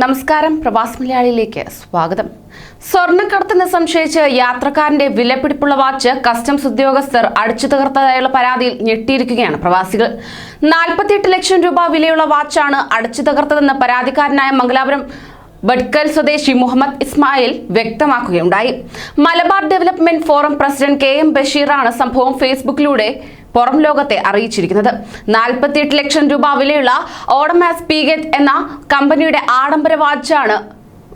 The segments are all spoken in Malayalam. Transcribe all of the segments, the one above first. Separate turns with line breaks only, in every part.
നമസ്കാരം പ്രവാസ് മലയാളിയിലേക്ക് സ്വാഗതം. സ്വർണക്കടത്തിന് സംശയിച്ച് യാത്രക്കാരന്റെ വിലപിടിപ്പുള്ള വാച്ച് കസ്റ്റംസ് ഉദ്യോഗസ്ഥർ അടിച്ചു തകർത്തതായുള്ള പരാതിയിൽ ഞെട്ടിയിരിക്കുകയാണ് പ്രവാസികൾ. നാൽപ്പത്തിയെട്ട് ലക്ഷം രൂപ വിലയുള്ള വാച്ചാണ് അടിച്ചു തകർത്തതെന്ന് പരാതിക്കാരനായ മംഗലാപുരം ബഡ്കൽ സ്വദേശി Muhammad Ismail വ്യക്തമാക്കുകയുണ്ടായി. Malabar development forum president K M ബഷീറാണ് സംഭവം ഫേസ്ബുക്കിലൂടെ പുറം ലോകത്തെ അറിയിച്ചിരിക്കുന്നത്. നാൽപ്പത്തിയെട്ട് ലക്ഷം രൂപ വിലയുള്ള ഓഡമാസ് പീഗറ്റ് എന്ന കമ്പനിയുടെ ആഡംബര വാച്ചാണ്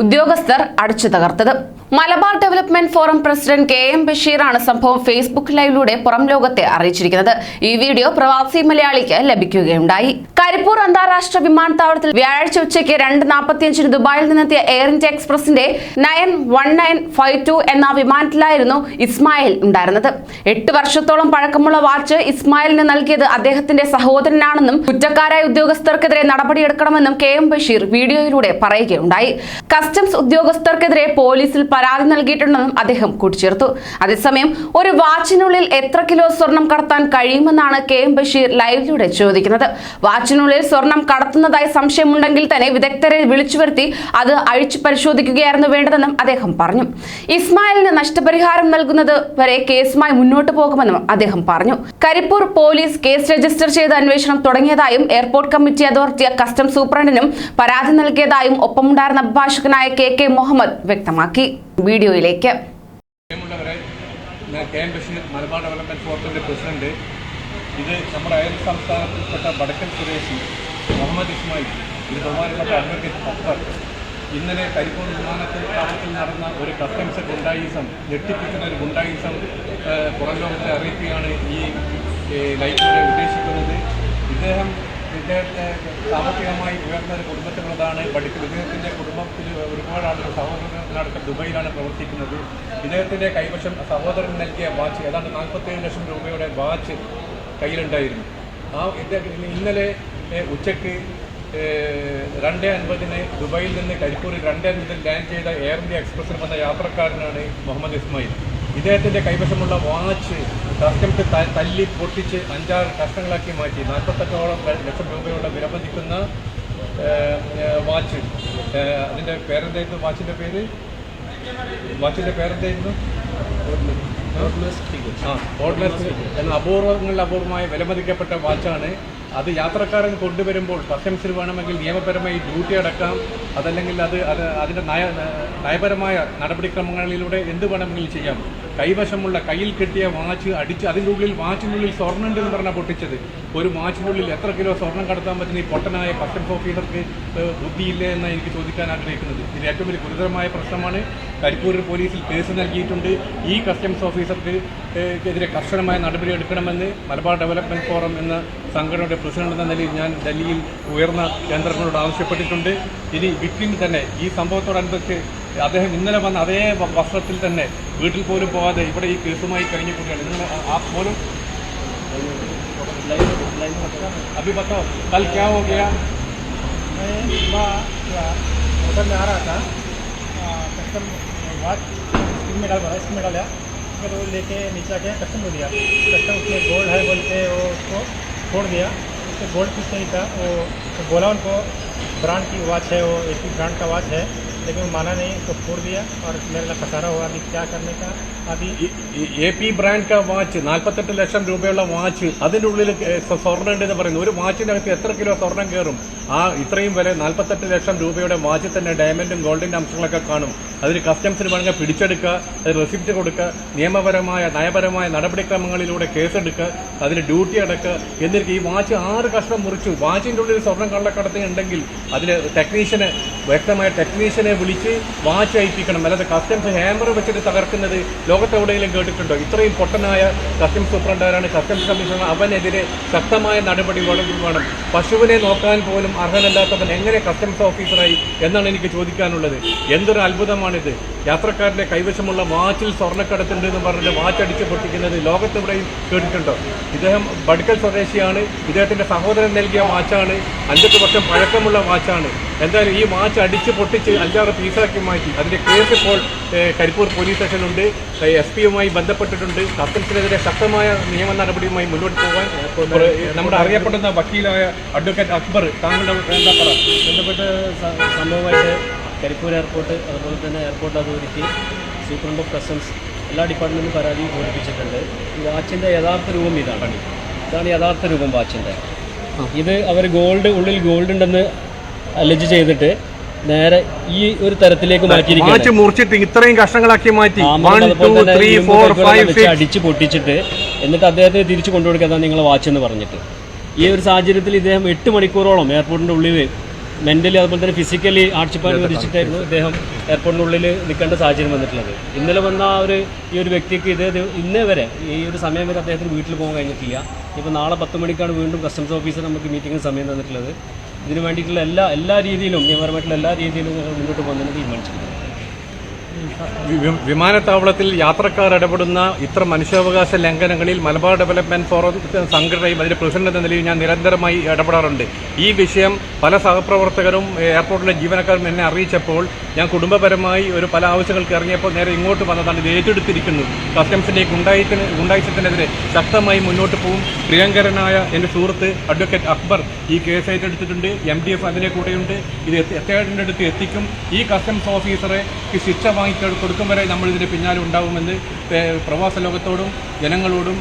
ഉദ്യോഗസ്ഥർ അടിച്ചു തകർത്തത്. Malabar development forum president K M ബഷീറാണ് സംഭവം ഫേസ്ബുക്ക് ലൈവിലൂടെ പുറം ലോകത്തെ അറിയിച്ചിരിക്കുന്നത്. ഈ വീഡിയോ പ്രവാസി മലയാളിക്ക് ലഭിക്കുകയുണ്ടായി. കരിപ്പൂർ അന്താരാഷ്ട്ര വിമാനത്താവളത്തിൽ വ്യാഴാഴ്ച ഉച്ചയ്ക്ക് രണ്ട് നാൽപ്പത്തിയഞ്ചിന് ദുബായിൽ നിന്നെത്തിയ air India എക്സ്പ്രസിന്റെ nine one nine five two എന്ന വിമാനത്തിലായിരുന്നു ഇസ്മായിൽ ഉണ്ടായിരുന്നത്. എട്ട് വർഷത്തോളം പഴക്കമുള്ള വാച്ച് ഇസ്മായിലിന് നൽകിയത് അദ്ദേഹത്തിന്റെ സഹോദരനാണെന്നും കുറ്റക്കാരായ ഉദ്യോഗസ്ഥർക്കെതിരെ നടപടിയെടുക്കണമെന്നും കെ എം ബഷീർ വീഡിയോയിലൂടെ പറയുകയുണ്ടായി. കസ്റ്റംസ് ഉദ്യോഗസ്ഥർക്കെതിരെ പോലീസിൽ പരാതി നൽകിയിട്ടുണ്ടെന്നും അദ്ദേഹം കൂട്ടിച്ചേർത്തു. അതേസമയം ഒരു വാച്ചിനുള്ളിൽ എത്ര കിലോ സ്വർണം കടത്താൻ കഴിയുമെന്നാണ് കെ എം ബഷീർ ലൈവിലൂടെ ചോദിക്കുന്നത്. വാച്ചിനുള്ളിൽ സ്വർണം കടത്തുന്നതായി സംശയമുണ്ടെങ്കിൽ തന്നെ വിദഗ്ധരെ വിളിച്ചു വരുത്തി അത് അഴിച്ചു പരിശോധിക്കുകയായിരുന്നു വേണ്ടതെന്നും അദ്ദേഹം പറഞ്ഞു. ഇസ്മായിലിന് നഷ്ടപരിഹാരം നൽകുന്നത് വരെ കേസുമായി മുന്നോട്ട് പോകുമെന്നും അദ്ദേഹം പറഞ്ഞു. കരിപ്പൂർ പോലീസ് കേസ് രജിസ്റ്റർ ചെയ്ത് അന്വേഷണം തുടങ്ങിയതായും എയർപോർട്ട് കമ്മിറ്റി അതോറിറ്റി കസ്റ്റം സൂപ്രണ്ടിനും പരാതി നൽകിയതായും ഒപ്പമുണ്ടായിരുന്ന അഭിഭാഷകനായ കെ കെ മുഹമ്മദ് വ്യക്തമാക്കി. വീഡിയോയിലേക്ക്.
മലബാർ ഡെവലപ്മെന്റ് ഫോറത്തിന്റെ പ്രസിഡന്റ്. ഇത് നമ്മുടെ അയൽ സംസ്ഥാനത്തിൽപ്പെട്ട വടക്കൻ സ്വദേശി മുഹമ്മദ് ഇസ്മായിൽ ഇത് ബഹുമാനപ്പെട്ട അഡ്വക്കേറ്റ് അക്ബർ. ഇന്നലെ കരിപ്പൂർ വിമാനത്തിൽ നടന്ന ഒരു കസ്റ്റംസ് ഗുണ്ടായിസം ഞെട്ടിപ്പിക്കുന്ന ഒരു ഗുണ്ടായിസം പുറം ലോകത്തെ അറിയിക്കുകയാണ് ഈ ലൈഫിലൂടെ ഉദ്ദേശിക്കുന്നത്. ഇദ്ദേഹം ഇദ്ദേഹത്തെ സാമ്പത്തികമായി ഉയർന്ന ഒരു കുടുംബത്തിലുള്ളതാണ്. പഠിക്കുന്നത് ഇദ്ദേഹത്തിന്റെ കുടുംബത്തിൽ ഒരുപാട് ആളുകൾ സഹോദരനടക്കം ദുബൈയിലാണ് പ്രവർത്തിക്കുന്നത്. ഇദ്ദേഹത്തിന്റെ കൈവശം സഹോദരൻ നൽകിയ വാച്ച് ഏതാണ്ട് നാൽപ്പത്തേഴ് ലക്ഷം രൂപയുടെ വാച്ച് കയ്യിലുണ്ടായിരുന്നു. ആ ഇന്നലെ ഉച്ചയ്ക്ക് രണ്ട് അൻപതിന് ദുബായിൽ നിന്ന് കരിപ്പൂരിൽ രണ്ട് അൻപതിൽ ലാൻഡ് ചെയ്ത എയർ ഇന്ത്യ എക്സ്പ്രസിൽ വന്ന യാത്രക്കാരനാണ് മുഹമ്മദ് ഇസ്മായിൽ. ഇദ്ദേഹത്തിന്റെ കൈവശമുള്ള വാച്ച് കസ്റ്റംസ് തല്ലി പൊട്ടിച്ച് അഞ്ചാറ് കഷ്ണങ്ങളാക്കി മാറ്റി. നാൽപ്പത്തെട്ടോളം ലക്ഷം രൂപയോളം വിലമതിക്കുന്ന വാച്ച്. അതിന്റെ പേരെന്തായിരുന്നു? വാച്ചിന്റെ പേര്? വാച്ചിന്റെ പേരെന്തായിരുന്നു? ആ ഓർഡിനൻസ് എന്ന അപൂർവങ്ങളിൽ അപൂർവമായ വിലമതിക്കപ്പെട്ട വാച്ചാണ് അത് യാത്രക്കാരൻ കൊണ്ടുവരുമ്പോൾ കസ്റ്റംസിൽ വേണമെങ്കിൽ നിയമപരമായി ഡ്യൂട്ടി അടക്കാം. അതല്ലെങ്കിൽ അത് അത് അതിന്റെ നയ നയപരമായ നടപടിക്രമങ്ങളിലൂടെ എന്ത് വേണമെങ്കിലും ചെയ്യാം. കൈവശമുള്ള കയ്യിൽ കെട്ടിയ വാച്ച് അടിച്ച് അതിനുള്ളിൽ വാച്ചിനുള്ളിൽ സ്വർണം എന്ന് പറഞ്ഞാൽ പൊട്ടിച്ചത്. ഒരു വാച്ചിനുള്ളിൽ എത്ര കിലോ സ്വർണം കടത്താൻ പറ്റുന്ന ഈ പൊട്ടനായ കസ്റ്റംസ് ഓഫീസർക്ക് ബുദ്ധിയില്ലേ എന്നാണ് എനിക്ക് ചോദിക്കാൻ ആഗ്രഹിക്കുന്നത്. ഇത് ഏറ്റവും വലിയ ഗുരുതരമായ പ്രശ്നമാണ് കരിപ്പൂർ പോലീസിൽ കേസ് നൽകിയിട്ടുണ്ട്. ഈ കസ്റ്റംസ് ഓഫീസർക്ക് എതിരെ കർശനമായ നടപടി എടുക്കണമെന്ന് മലബാർ ഡെവലപ്മെന്റ് ഫോറം എന്ന സംഘടനയുടെ പ്രസിഡന്റ് എന്ന നിലയിൽ ഞാൻ ഡൽഹിയിൽ ഉയർന്ന കേന്ദ്രങ്ങളോട് ആവശ്യപ്പെട്ടിട്ടുണ്ട് ഇനി വിക്ടിം തന്നെ ഈ സംഭവത്തോടനുബന്ധിച്ച് അദ്ദേഹം ഇന്നലെ വന്ന അതേ വ- വസ്ത്രത്തിൽ തന്നെ വീട്ടിൽ പോലും പോകാതെ ഇവിടെ ഈ കേസുമായി കഴിഞ്ഞുകൂടിയാണ് നിങ്ങൾ ആ- ആ പോലും अभी बताओ कल क्या हो गया
मैं सुबह होटल में आ रहा था कस्टम वाच स्क्रीन में डाल स्क्रीन में डाला फिर वो लेके नीचे आके कस्टम को दिया कस्टम उसमें गोल्ड है बोल के वो उसको छोड़ दिया उसमें गोल्ड कुछ नहीं था वो बोला उनको, ब्रांड की वॉच है वो, एक ही ब्रांड का वॉच है। लेकिन वो माना नहीं उसको छोड़ दिया और मेरे लिए खसारा हुआ अभी क्या करने का अभी
എ പി ബ്രാൻഡ് കാ വാച്ച് നാൽപ്പത്തെട്ട് ലക്ഷം രൂപയുള്ള വാച്ച് അതിൻ്റെ ഉള്ളിൽ ഏ, സ്വ- സ്വർണ്ണം ഉണ്ടെന്ന് പറയുന്നു ഒരു വാച്ചിനകത്ത് എത്ര കിലോ സ്വർണ്ണം കയറും ആ ഇത്രയും വില നാൽപ്പത്തെട്ട് ലക്ഷം രൂപയുടെ വാച്ചിൽ തന്നെ ഡയമണ്ടും ഗോൾഡിൻ്റെ അംശങ്ങളൊക്കെ കാണും അതിന് കസ്റ്റംസിന് വേണമെങ്കിൽ പിടിച്ചെടുക്കുക അത് റെസിപ്റ്റ് കൊടുക്കുക നിയമപരമായ നയപരമായ നടപടിക്രമങ്ങളിലൂടെ കേസെടുക്കുക അതിന് ഡ്യൂട്ടി അടക്കുക എന്നിട്ട് ഈ വാച്ച് ആറ് കഷ്ണം മുറിച്ചു വാച്ചിൻ്റെ ഉള്ളിൽ സ്വർണ്ണം കള്ളക്കടത്തി ഉണ്ടെങ്കിൽ അതിന് ടെക്നീഷ്യനെ വ്യക്തമായ ടെക്നീഷ്യനെ വിളിച്ച് വാച്ച് അയപ്പിക്കണം. അല്ലാതെ കസ്റ്റംസ് ഹാമർ വെച്ചിട്ട് തകർക്കുന്നത് ലോകത്തെവിടെയെങ്കിലും കേട്ടിട്ടുണ്ടോ? ഇത്രയും പൊട്ടനായ കസ്റ്റംസ് സൂപ്രണ്ടാരാണ് കസ്റ്റംസ് കമ്മീഷണർ അവനെതിരെ ശക്തമായ നടപടി വേണം. പശുവിനെ നോക്കാൻ പോലും അർഹനല്ലാത്തവൻ എങ്ങനെ കസ്റ്റംസ് ഓഫീസറായി എന്നാണ് എനിക്ക് ചോദിക്കാനുള്ളത്. എന്തൊരു അത്ഭുതമാണിത്. യാത്രക്കാരന്റെ കൈവശമുള്ള വാച്ചിൽ സ്വർണക്കടത്തുണ്ട് എന്ന് പറഞ്ഞിട്ട് വാച്ച് അടിച്ച് പൊട്ടിക്കുന്നത് ലോകത്തെവിടെയും കേട്ടിട്ടുണ്ടോ? ഇദ്ദേഹം ബഡ്ക്കൽ സ്വദേശിയാണ്. ഇദ്ദേഹത്തിന്റെ സഹോദരൻ നൽകിയ വാച്ചാണ്. അഞ്ചെട്ട് വർഷം പഴക്കമുള്ള വാച്ചാണ്. എന്തായാലും ഈ വാച്ച് അടിച്ച് പൊട്ടിച്ച് അഞ്ചാറ് പീസാക്കി മാറ്റി. അതിന്റെ കേസ് ഇപ്പോൾ കരിപ്പൂർ പോലീസ് സ്റ്റേഷനുണ്ട് എസ് പിയുമായി ബന്ധപ്പെട്ടിട്ടുണ്ട്. കസ്റ്റംസിനെതിരെ ശക്തമായ നിയമ നടപടിയുമായി മുന്നോട്ട് പോകാൻ നമ്മുടെ അറിയപ്പെടുന്ന വക്കീലായ അഡ്വക്കേറ്റ് അക്ബർ താങ്കളുടെ
ബന്ധപ്പെട്ട് സംഭവമായിട്ട് കരിപ്പൂർ എയർപോർട്ട് അതുപോലെ തന്നെ airport authority superintendent of customs എല്ലാ ഡിപ്പാർട്ട്മെന്റും പരാതി ബോധിപ്പിച്ചിട്ടുണ്ട്. ഈ വാച്ചിന്റെ യഥാർത്ഥ രൂപം ഇതാണ്. ഇതാണ് യഥാർത്ഥ രൂപം വാച്ചിന്റെ ഇത് അവർ ഗോൾഡ് ഉള്ളിൽ ഗോൾഡ് ഉണ്ടെന്ന് അലജ് ചെയ്തിട്ട് നേരെ ഈ ഒരു തരത്തിലേക്ക്
മുറിച്ചിട്ട് ഇത്രയും കഷ്ണങ്ങളാക്കി മാറ്റി.
അടിച്ച് പൊട്ടിച്ചിട്ട് എന്നിട്ട് അദ്ദേഹത്തിന് തിരിച്ചു കൊണ്ടുകൊടുക്കുക നിങ്ങളെ വാച്ച് എന്ന് പറഞ്ഞിട്ട്. ഈ ഒരു സാഹചര്യത്തിൽ ഇദ്ദേഹം എട്ട് മണിക്കൂറോളം എയർപോർട്ടിന്റെ ഉള്ളിൽ മെന്റലി അതുപോലെ തന്നെ ഫിസിക്കലി ആർഷിപ്പ് അനുവദിച്ചിട്ടായിരുന്നു ഇദ്ദേഹം എയർപോർട്ടിനുള്ളിൽ നിൽക്കേണ്ട സാഹചര്യം വന്നിട്ടുള്ളത്. ഇന്നലെ വന്ന ആ ഒരു ഈ ഒരു വ്യക്തിക്ക് ഇത് ഇന്നേ വരെ ഈ ഒരു സമയം വരെ അദ്ദേഹത്തിന് വീട്ടിൽ പോകാൻ കഴിഞ്ഞിട്ടില്ല. ഇപ്പോൾ നാളെ പത്ത് മണിക്കാണ് വീണ്ടും കസ്റ്റംസ് ഓഫീസർ നമുക്ക് മീറ്റിംഗിന് സമയം തന്നിട്ടുള്ളത്. ഇതിന് വേണ്ടിയിട്ടുള്ള എല്ലാ എല്ലാ രീതിയിലും നിയമപരമായിട്ടുള്ള എല്ലാ രീതിയിലും ഞങ്ങൾ മുന്നോട്ട് പോകുന്നതിന് തീരുമാനിച്ചിട്ടുണ്ട്
വിമാനത്താവളത്തിൽ യാത്രക്കാർ ഇടപെടുന്ന ഇത്ര മനുഷ്യാവകാശ ലംഘനങ്ങളിൽ മലബാർ ഡെവലപ്മെന്റ് ഫോറം സംഘടനയും അതിന്റെ പ്രസിഡന്റ് എന്ന നിലയിൽ ഞാൻ നിരന്തരമായി ഇടപെടാറുണ്ട് ഈ വിഷയം പല സഹപ്രവർത്തകരും എയർപോർട്ടിലെ ജീവനക്കാരും എന്നെ അറിയിച്ചപ്പോൾ ഞാൻ കുടുംബപരമായി ഒരു പല ആവശ്യങ്ങൾക്ക് ഇറങ്ങിയപ്പോൾ നേരെ ഇങ്ങോട്ട് വന്നതാണ് ഇത് ഏറ്റെടുത്തിരിക്കുന്നു കസ്റ്റംസിന്റെ ഗുണ്ടായിത്തിന് ശക്തമായി മുന്നോട്ട് പോകും പ്രിയങ്കരനായ എന്റെ സുഹൃത്ത് അഡ്വക്കേറ്റ് അക്ബർ ഈ കേസ് ഏറ്റെടുത്തിട്ടുണ്ട് എം ഡി എഫ് അതിനെ കൂടെയുണ്ട് ഇത് എത്തേടിന്റെ അടുത്ത് എത്തിക്കും ഈ കസ്റ്റംസ് ഓഫീസറെ ശിക്ഷ വാങ്ങി കൊടുക്കും വരെ നമ്മളിതിന്റെ പിന്നാലെ ഉണ്ടാവുമെന്ന് പ്രവാസ ലോകത്തോടും ജനങ്ങളോടും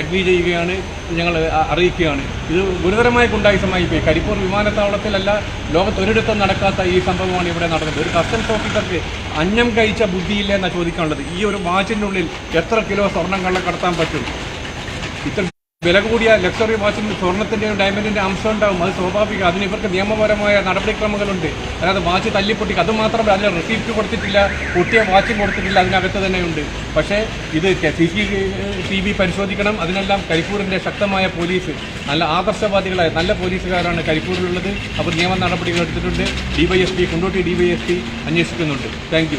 അഗ്രി ചെയ്യുകയാണ് ഞങ്ങൾ അറിയിക്കുകയാണ്. ഇത് ഗുരുതരമായ ഗുണ്ടായുസമായി പോയി. കരിപ്പൂർ വിമാനത്താവളത്തിലല്ല ലോകത്ത് ഒരിടത്തും നടക്കാത്ത ഈ സംഭവമാണ് ഇവിടെ നടന്നത്. ഒരു കസ്റ്റംസ് ഓഫീസർക്ക് അന്നം കഴിച്ച ബുദ്ധിയില്ല എന്നാണ് ചോദിക്കാനുള്ളത്. ഈ ഒരു വാച്ചിന്റെ ഉള്ളിൽ എത്ര കിലോ സ്വർണം കള്ള കടത്താൻ പറ്റും? ഇത്ര വില കൂടിയ ലക്ഷറി വാച്ചിന് സ്വർണത്തിന്റെയും ഡയമണ്ടിന്റെ അംശം ഉണ്ടാവും. അത് സ്വാഭാവിക. അതിന് ഇവർക്ക് നിയമപരമായ നടപടിക്രമങ്ങളുണ്ട്. അതായത് വാച്ച് തല്ലിപ്പൊട്ടി അത് മാത്രമല്ല അതിന് റിസീപ്റ്റ് കൊടുത്തിട്ടില്ല പൊട്ടിയ വാച്ചും കൊടുത്തിട്ടില്ല അതിനകത്ത് തന്നെയുണ്ട്. പക്ഷേ ഇത് സി സി ടി വി പരിശോധിക്കണം. അതിനെല്ലാം കരിപ്പൂരിന്റെ ശക്തമായ പോലീസ് നല്ല ആദർശവാദികളായ നല്ല പോലീസുകാരാണ് കരിപ്പൂരിലുള്ളത്. അവർ നിയമ നടപടികൾ എടുത്തിട്ടുണ്ട്. ഡിവൈഎസ്പി കൊണ്ടോട്ടി ഡിവൈഎസ്പി അന്വേഷിക്കുന്നുണ്ട്. താങ്ക്